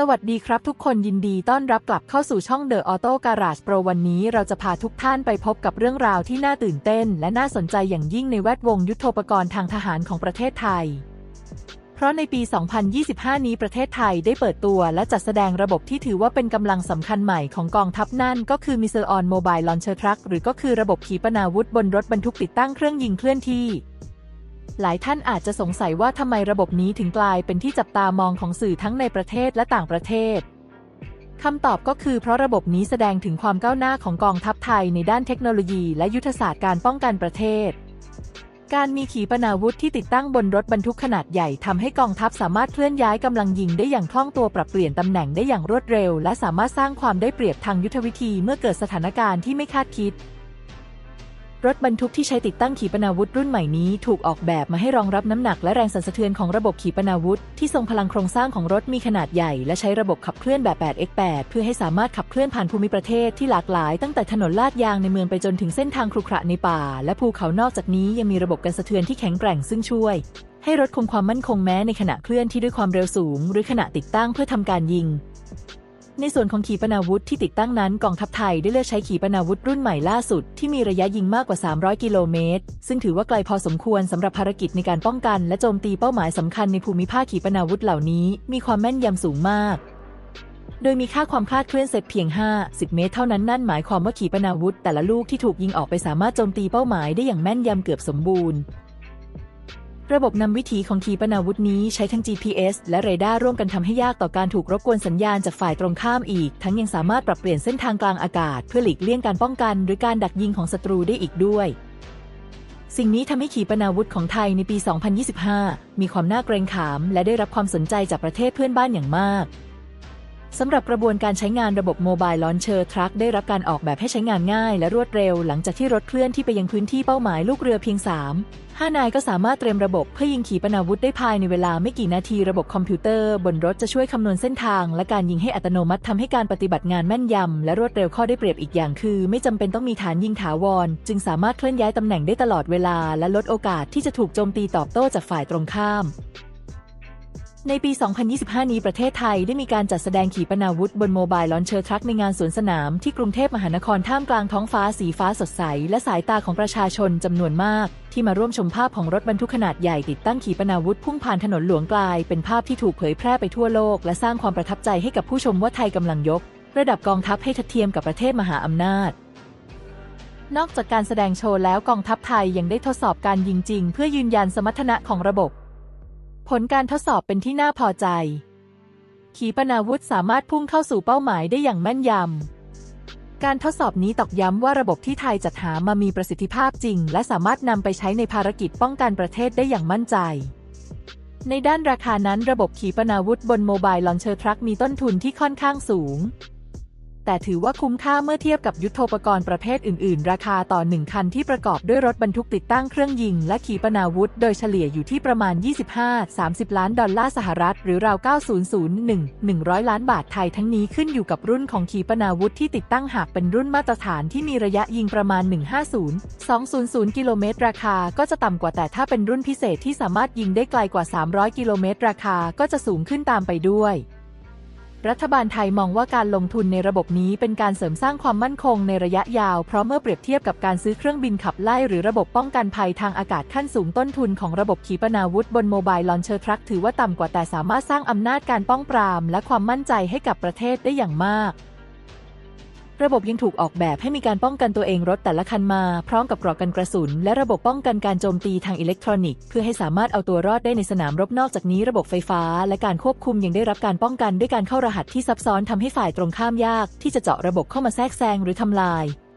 สวัสดีครับทุกคนยินดีต้อนรับกลับเข้าสู่ช่อง The Auto Garage Pro วันนี้เราจะพาทุกท่านไปพบกับเรื่องราวที่น่าตื่นเต้น และน่าสนใจอย่างยิ่งในแวดวงยุทโธปกรณ์ทางทหารของประเทศไทย เพราะในปี 2025 นี้ประเทศไทยได้เปิดตัวและจัดแสดงระบบที่ถือว่าเป็นกำลังสำคัญใหม่ของกองทัพนั่น ก็คือ Missile on Mobile Launcher Truck หรือก็คือระบบขีปนาวุธบนรถบรรทุกติดตั้งเครื่องยิงเคลื่อนที่ หลายท่านอาจจะสงสัยว่าทำไมระบบนี้ถึงกลายเป็นที่จับตามองของสื่อทั้งในประเทศและต่างประเทศคำตอบก็คือเพราะระบบนี้แสดงถึงความก้าวหน้าของกองทัพไทยในด้านเทคโนโลยีและยุทธศาสตร์การป้องกันประเทศ การมีขีปนาวุธที่ติดตั้งบนรถบรรทุกขนาดใหญ่ทำให้กองทัพสามารถเคลื่อนย้ายกำลังยิงได้อย่างคล่องตัวปรับเปลี่ยนตำแหน่งได้อย่างรวดเร็ว และสามารถสร้างความได้เปรียบทางยุทธวิธีเมื่อเกิดสถานการณ์ที่ไม่คาดคิด รถบรรทุกที่ใช้ติดตั้งขีปนาวุธรุ่นใหม่นี้ถูกออกแบบมาให้รองรับน้ำหนักและแรงสั่นสะเทือนของระบบขีปนาวุธ ที่ทรงพลังโครงสร้างของรถมีขนาดใหญ่ และใช้ระบบขับเคลื่อนแบบ 8x8 เพื่อให้สามารถขับเคลื่อนผ่านภูมิประเทศที่หลากหลาย ตั้งแต่ถนนลาดยางในเมืองไปจนถึงเส้นทางครุขระในป่า และภูเขานอกจากนี้ยังมีระบบกันสะเทือนที่แข็งแกร่งซึ่งช่วย ให้รถคงความมั่นคงแม้ในขณะเคลื่อนที่ด้วยความเร็วสูง หรือขณะติดตั้งเพื่อทำการยิง ในส่วนของขีปนาวุธที่ติดตั้งนั้นกองทัพไทยได้เลือกใช้ขีปนาวุธรุ่นใหม่ล่าสุด ที่มีระยะยิงมากกว่า 300 กิโลเมตร ซึ่งถือว่าไกลพอสมควรสำหรับภารกิจในการป้องกันและโจมตีเป้าหมายสำคัญในภูมิภาคขีปนาวุธเหล่านี้ มีความแม่นยำสูงมากโดยมีค่าความคลาดเคลื่อนเซตเพียง5-10เมตรเท่านั้นนั่นหมายความว่าขีปนาวุธแต่ละลูกที่ถูกยิงออกไปสามารถโจมตีเป้าหมายได้อย่างแม่นยำเกือบสมบูรณ์ ระบบนำวิถีของขีปนาวุธนี้ใช้ทั้ง GPS และเรดาร์ร่วมกันทำให้ยากต่อการถูกรบกวนสัญญาณจากฝ่ายตรงข้ามอีก ทั้งยังสามารถปรับเปลี่ยนเส้นทางกลางอากาศ เพื่อหลีกเลี่ยงการป้องกัน หรือการดักยิงของศัตรูได้อีกด้วย สิ่งนี้ทำให้ขีปนาวุธของไทยในปี 2025 มีความน่าเกรงขาม และได้รับความสนใจจากประเทศเพื่อนบ้านอย่างมาก สำหรับกระบวนการใช้งานระบบโมบายลอนเชอร์ทรัคได้รับการออกแบบให้ใช้งานง่ายและรวดเร็ว หลังจากที่รถเคลื่อนที่ไปยังพื้นที่เป้าหมายลูกเรือเพียง 3 5 นายก็สามารถเตรียมระบบเพื่อยิงขีปนาวุธได้ภายในเวลาไม่กี่นาทีระบบคอมพิวเตอร์ บนรถจะช่วยคำนวณเส้นทาง และการยิงให้อัตโนมัติทำให้การปฏิบัติงานแม่นยำและรวดเร็วข้อได้เปรียบอีกอย่างคือ ไม่จำเป็นต้องมีฐานยิงถาวร จึงสามารถเคลื่อนย้ายตำแหน่งได้ตลอดเวลา และลดโอกาสที่จะถูกโจมตีตอบโต้จากฝ่ายตรงข้าม ในปี 2025 นี้ประเทศไทยได้มีการจัดแสดงขีปนาวุธบนโมบายลอนเชอร์ทรัคในงานสวนสนามที่กรุงเทพมหานครท่ามกลางท้องฟ้าสีฟ้าสดใส และสายตาของประชาชนจำนวนมาก ที่มาร่วมชมภาพของรถบรรทุกขนาดใหญ่ติดตั้งขีปนาวุธพุ่งผ่านถนนหลวงกลาย เป็นภาพที่ถูกเผยแพร่ไปทั่วโลก และสร้างความประทับใจให้กับผู้ชมว่าไทยกำลังยก ระดับกองทัพให้ทัดเทียมกับประเทศมหาอำนาจนอกจากการแสดงโชว์แล้วกองทัพไทยยังได้ทดสอบการยิงจริง เพื่อยืนยันสมรรถนะของระบบ ผลการทดสอบเป็นที่น่าพอใจ ขีปนาวุธสามารถพุ่งเข้าสู่เป้าหมายได้อย่างแม่นยำ การทดสอบนี้ตอกย้ำว่าระบบที่ไทยจัดหามามีประสิทธิภาพจริง และสามารถนำไปใช้ในภารกิจป้องกันประเทศได้อย่างมั่นใจ ในด้านราคานั้นระบบขีปนาวุธบนโมบายลอนเชอร์ทรัคมีต้นทุนที่ค่อนข้างสูง แต่ถือว่าคุ้มค่าเมื่อเทียบกับยุทโธปกรณ์ประเภทอื่น ๆ ราคาต่อ 1 คันที่ประกอบด้วยรถบรรทุกติดตั้งเครื่องยิง และขีปนาวุธ โดยเฉลี่ยอยู่ที่ประมาณ 25-30 ล้านดอลลาร์สหรัฐ หรือราว 9001 100 ล้านบาทไทยทั้งนี้ขึ้นอยู่กับรุ่นของขีปนาวุธที่ติดตั้งหากเป็นรุ่นมาตรฐานที่มีระยะยิงประมาณ 150-200 กิโลเมตรราคาก็จะต่ำกว่าแต่ถ้าเป็นรุ่นพิเศษที่สามารถยิงได้ไกลกว่า 300 กิโลเมตรราคาก็จะสูงขึ้นตามไปด้วย รัฐบาลไทยมองว่าการลงทุนในระบบนี้เป็นการเสริมสร้างความมั่นคงในระยะยาว เพราะเมื่อเปรียบเทียบกับการซื้อเครื่องบินขับไล่หรือระบบป้องกันภัยทางอากาศขั้นสูงต้นทุนของระบบขีปนาวุธบนโมบายลอนเชอร์ทรัคถือว่าต่ำกว่าแต่สามารถสร้างอำนาจการป้องปราม และความมั่นใจให้กับประเทศได้อย่างมาก ระบบยังถูกออกแบบให้มีการป้องกันตัวเองรถแต่ละคันมา พร้อมกับกรอกกันกระสุน และระบบป้องกันการโจมตีทางอิเล็กทรอนิกส์เพื่อให้สามารถเอาตัวรอดได้ในสนามรบนอกจากนี้ระบบไฟฟ้า และการควบคุมยังได้รับการป้องกันด้วยการเข้ารหัสที่ซับซ้อนทำให้ฝ่ายตรงข้ามยาก ที่จะเจาะระบบเข้ามาแทรกแซงหรือทำลาย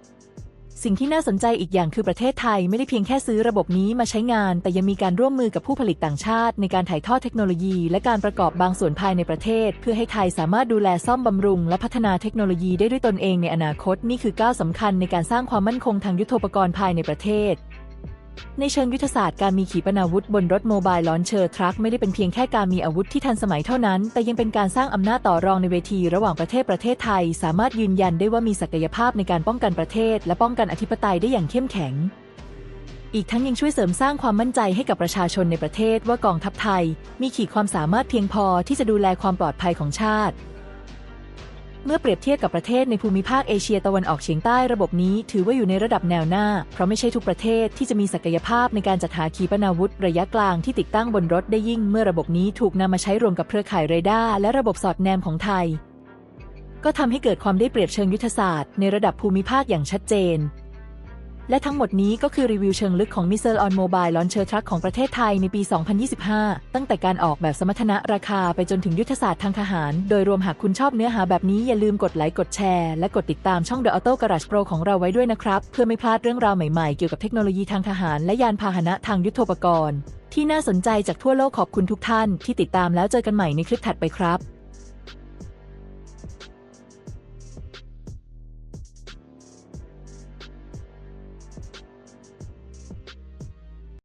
สิ่งที่น่าสนใจอีกอย่างคือประเทศไทยไม่ได้เพียงแค่ซื้อระบบนี้มาใช้งาน แต่ยังมีการร่วมมือกับผู้ผลิตต่างชาติ ในการถ่ายทอดเทคโนโลยี และการประกอบบางส่วนภายในประเทศ เพื่อให้ไทยสามารถดูแลซ่อมบำรุง และพัฒนาเทคโนโลยีได้ด้วยตนเองในอนาคตนี่คือก้าวสำคัญในการสร้างความมั่นคงทางยุทโธปกรณ์ภายในประเทศ ในเชิงยุทธศาสตร์การมีขีปนาวุธบนรถโมบายลอนเชอร์ทรัคไม่ได้เป็นเพียงแค่การมีอาวุธที่ทันสมัยเท่านั้น แต่ยังเป็นการสร้างอำนาจต่อรองในเวทีระหว่างประเทศประเทศไทย สามารถยืนยันได้ว่ามีศักยภาพในการป้องกันประเทศ และป้องกันอธิปไตยได้อย่างเข้มแข็ง อีกทั้งยังช่วยเสริมสร้างความมั่นใจให้กับประชาชนในประเทศว่ากองทัพไทย มีขีดความสามารถเพียงพอที่จะดูแลความปลอดภัยของชาติ เมื่อเปรียบเทียบกับประเทศในภูมิภาคเอเชียตะวันออกเฉียงใต้ระบบนี้ ถือว่าอยู่ในระดับแนวหน้า เพราะไม่ใช่ทุกประเทศที่จะมีศักยภาพในการจัดหาขีปนาวุธระยะกลางที่ติดตั้งบนรถได้ยิ่ง เมื่อระบบนี้ถูกนำมาใช้รวมกับเครือข่ายเรดาร์และระบบสอดแนมของไทย ก็ทำให้เกิดความได้เปรียบเชิงยุทธศาสตร์ในระดับภูมิภาคอย่างชัดเจน และทั้งหมดนี้ก็คือรีวิวเชิงลึกของ Missile on Mobile Launcher Truck ของประเทศไทยในปี 2025 ตั้งแต่การออกแบบสมรรถนะราคาไปจนถึงยุทธศาสตร์ทางทหาร โดยรวมหากคุณชอบเนื้อหาแบบนี้อย่าลืมกดไลค์กดแชร์และกดติดตามช่อง The Auto Garage Pro ของเราไว้ด้วยนะครับ เพื่อไม่พลาดเรื่องราวใหม่ๆ เกี่ยวกับเทคโนโลยีทางทหารและยานพาหนะทางยุทโธปกรณ์ ที่น่าสนใจจากทั่วโลกขอบคุณทุกท่าน ที่ติดตามแล้วเจอกันใหม่ในคลิปถัดไปครับ